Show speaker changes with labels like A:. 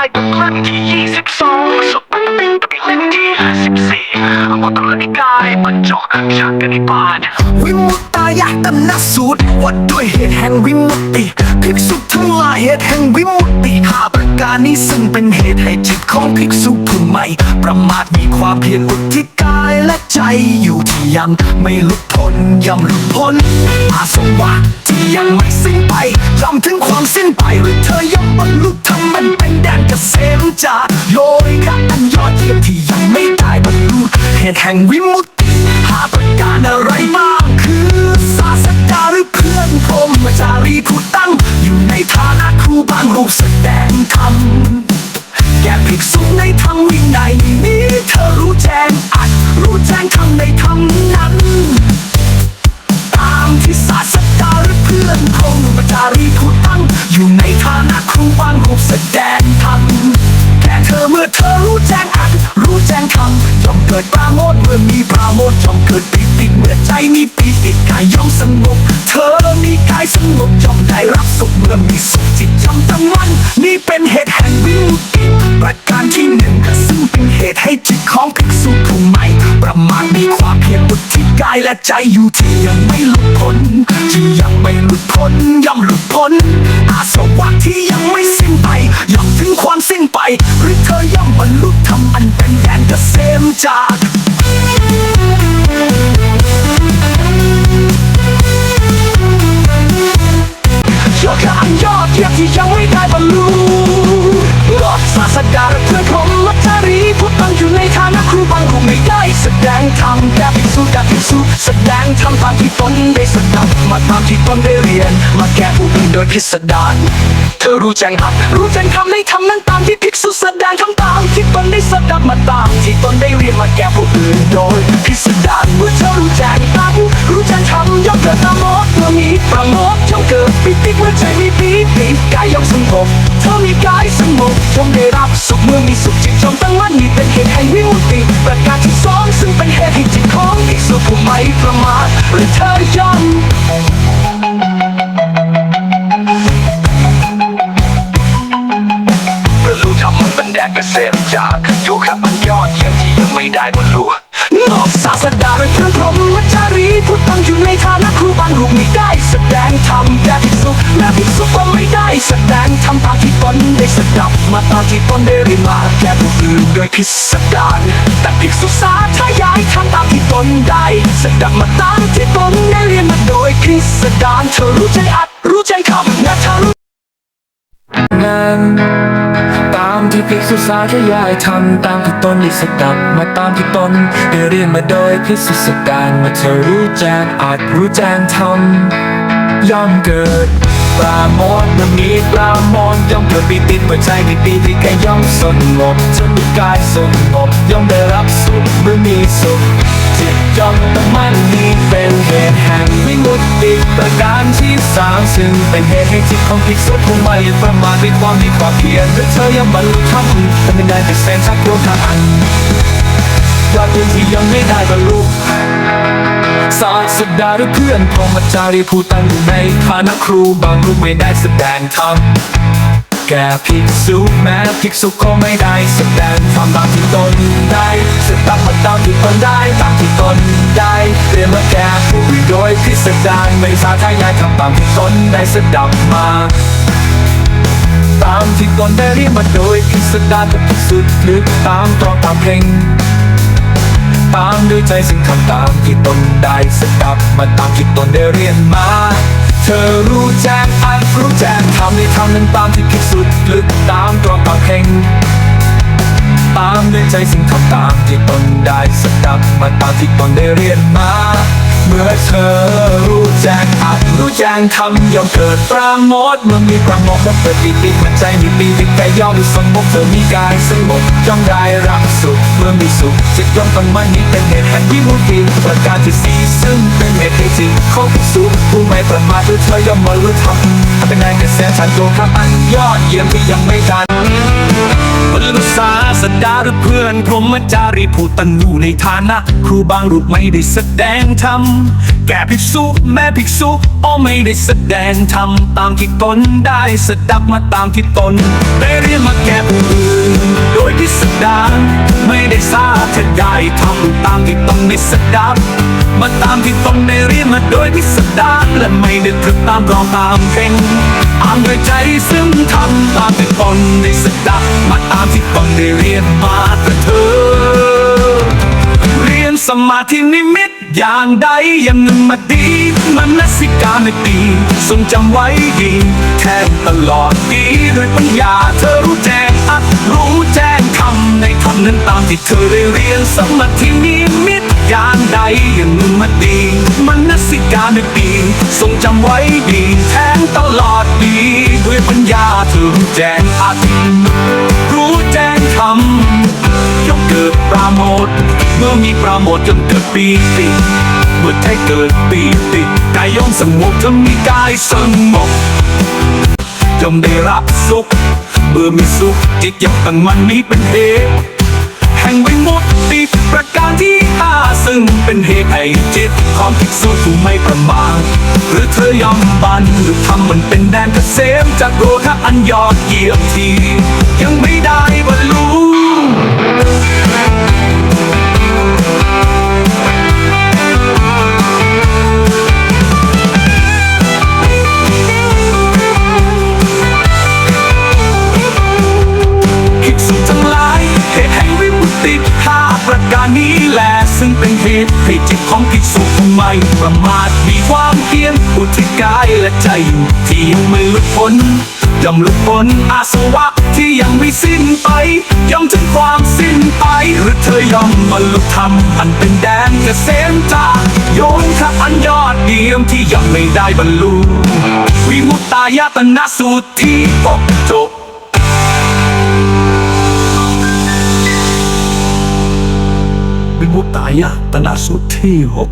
A: ายกับครั้งที่ยี่สิบสองสุดเป็นเป็นเป็นเล่มที่ห้าสิบสี่วัตถุนิกายบรรจบฉากกันในบ้าน
B: วิมุตตายะตำนักสูตรวัดด้วยเหตุแห่งวิมุตติภิกษุทั้งหลายเหตุแห่งวิมุตติหาประการนี้ซึ่งเป็นเหตุให้จิตของภิกษุผู้ใหม่ ประมาทมีความเพียรอุทิศกายและใจอยู่ที่ยังไม่หลุดพ้นย่อมหลุดพ้นอาสวะที่ยังไม่สิ้นไปย่อมถึงความสิ้นไปหรือเธอย่อมบรรลุธรรมมันเป็นแดนเกษมจากโยยกะอันยอดเยี่ยมที่ยังไม่ได้บรรลุเหตุแห่งวิมุตติหาประการอะไรบ้างคือศาสดาหรือเพื่อนพรหมจารีผู้ตั้ง อยู่ในฐานะครูบางรูปแสดงธรรมแก่ภิกษุในธรรมวินัยนี้เธอรู้แจ้งอัดรู้แจ้งธรรมในธรร เกิดปราโมทเมื่อมีปราโมทย์ย่อมเกิดปิติเมื่อใจมีปิติกายย่อมสงบ เธอมีกายสงบย่อมได้รับสุขเมื่อมีสุขจิตย่อมตั้งมั่นนี่เป็นเหตุแห่งวิมุตติประการที่หนึ่งซึ่งเป็นเหตุให้จิตของภิกษุผู้ใหม่ประมาทมีความเพียรอุตรทิศกายและใจอยู่ที่ยังไม่หลุดพ้นที่ยังไม่หลุดพ้นย่อมหลุดพ้นอาสวะที่ยังไม่สิ้นไปย่อมถึงความสิ้นไป จากยอดอันยอดเยี่ยมที่ยังไม่ได้บรรลุรอดศาสดาเพื่อนผมมัจารีพุทธังอยู่ในฐานะครูบางรูปไม่ได้แสดงธรรมแก่ภิกษุแก่ภิกษุแสดงธรรมตามที่ตนได้สดับมาตามที่ตนได้เรียน มาแก้ผู้อื่นโดยพิสดาร เธอรู้แจ้งหักรู้แจ้งธรรมในธรรมนั้นตามที่ภิกษุแสดงทำตามที่ตนได้สดับมาตาม ที่ตนได้เรียนมาแก้ผู้อื่นโดยพิสดารเมื่อเธอรู้แจ้งตั้งรู้แจ้งธรรมย่อมเกิดตามโมดเมื่อมีประโมทย่อมเกิดปิติเมื่อใจมีปีติกายย่อมสงบเธอมีกายสงบย่อมได้รับสุขเมื่อมีสุขจิตย่อมตั้งมั่นนี่เป็นเหตุแห่งวิมุตติประการที่สองซึ่งเป็นเหตุให้จิตของภิกษุผู้ไม่ประมาทหรือเธอย่อม จากยุคมันยอดเยี่ยมที่ยังไม่ได้บรรลุนอกศาสดาเป็นเพื่อนพรหมจารีผู้ตั้งอยู่ในฐานะครูบางรูปไม่ได้แสดงธรรมแก่ภิกษุและภิกษุก็ไม่ได้แสดงธรรมตามที่ตนได้สดับมาตามที่ตนได้เรียนมาแก่ผู้อื่นโดยพิสดารแต่ภิกษุสาธยายทำตามที่ตนได้สดับมาตามที่ตนได้เรียนมาโดยพิสดารเธอรู้ใจอัดรู้ใจคำและเธอรู้
C: นั้นตามที่ภิกษุสาธยายทำตามที่ตนได้สดับมาตามที่ตนได้เรียนมาโดยพิสุสการมาเธอรู้แจ้งอาจรู้แจ้งทำย่อมเกิดปราโมทเมื่อมีปราโมทย์ย่อมเกิดปีติเมื่อใจมีปีติกายย่อมสงบจนมีกายสงบย่อมได้รับสุขเมื่อมีสุข จิตย่อมตั้งมั่นนี้เป็นเหตุแห่งวิมุตติประการที่สามซึ่งเป็นเหตุให้จิตของภิกษุผู้ไม่ประมาทด้วยความมีความเพียรและเธอยังบรรลุธรรมเป็นในเป็นเส้นชักรวมทางอันยอดเยี่ยมที่ยังไม่ได้บรรลุศาสดาหรือเพื่อนพรหมจารีผู้ตั้งอยู่ในฐานะครูบางรูปไม่ได้แสดงธรรม แก่ภิกษุแม้ภิกษุก็ไม่ได้แสดงธรรมตามที่ตนได้สตับมตามที่ตนได้ตามที่ตนได้เรียนมาแก่ผู้อื่นโดยพิสดารไม่สาธยายทำตามที่ตนได้สดับมา ตามที่ตนได้เรียนมาโดยพิสดารกับภิกษุนึกตามตรองตามเพลงตามด้วยใจซึ่งทำตามที่ตนได้สดับมาตามที่ตนได้เรียนมา ธอรู้แจ้งอันรู้แจ้งทำในทำนั้นตามที่คิดสุดลึกตามตัวปากเพ่งตามด้วยใจสิ่งทำตามที่ตนได้สดับมาตามที่ตนได้เรียนมา เมื่อเธอรู้แจ้งอัดรู้แจ้งทำยอมเกิดปราโมทเมื่อมีปราโมทย์ก็เกิดปีติมันใจมีปีติกายย่อมสงบเธอมีกายสงบย่อมได้รับสุขเมื่อมีสุขจิตย่อมตั้งมั่นนี้เป็นเหตุแห่งวิมุตติประการที่สี่ซึ่งเป็นเหตุให้จิตของภิกษุผู้ไม่ประมาทเธอย่อมบรรลุธรรมเป็นนายเกษตรฉันโตครับอันยอดเยี่ยมที่ยังไม่ทัน
B: เพื่อศาสดาหรือเพื่อนพรหมจารีผู้ตันอยู่ในฐานะ ครูบางรูปไม่ได้แสดงธรรมแก่ภิกษุแม่ภิกษุอ้อไม่ได้แสดงธรรมตามที่ตนได้สดับมาตามที่ตนได้เรียนมาแก่ผู้อื่นโดยพิสดาไม่ได้สาธยายทำตามที่ตนได้สดับมาตามที่ตนได้เรียนมาโดยพิสดาและไม่ได้ถึกตามรองตามเพ่ง อานด้วยใจซึ่งทำตามที่ตนได้สดับมาตามที่ตนได้เรียนมาแต่เธอ เรียนสมาธินิมิตอย่างใดอย่างหนึ่งมาดีมันนสิกาไม่ดีทรงจำไว้ดีแทบตลอดดีด้วยปัญญาเธอรู้แจ้งอัดรู้แจ้งคำในคำนั้นตามที่เธอได้เรียนสมาธินิมิต ใดย่างหนึ่งมาดีมันนสิกาไม่ดีทรงจำไว้ดีแทงตลอดดี ด้วยปัญญาเธอรู้แจ้งอัดรู้แจ้งคำย่อมเกิดปราโมทเมื่อมีปราโมทจนเกิดปีติเมื่อไทยเกิดปีติกายย่อมสงบถ้ามีกายสงบย่อมได้รับสุขเมื่อมีสุขจิตย่อมตั้งมันนี้เป็นเหตุแห่งวิมุตติประการ งเป็นเหตุให้จิตของภิกษุผู้ไม่ประมาทหรือเธอยอมบันหรือทำมันเป็นแดนเกษมจากโลกอันยอดเยี่ยมที่ ซึ่งเป็นเหตุให้จิตของภิกษุผู้ไม่ประมาทมีความเพียรอุทิศกายและใจอยู่ที่ยังม่หลุดพ้นย่อมหลุดพ้นอาสวะที่ยังไม่สิ้นไป ย่อมถึงความสิ้นไป หรือเธอย่อมบรรลุธรรมอันเป็นแดนเกษมจาโยนทอันยอดเยี่ยมที่ยังไม่ได้บรรลุวิมุตตายตนะสูตรที่ปกจบ มุตายะตนาสุทธิหก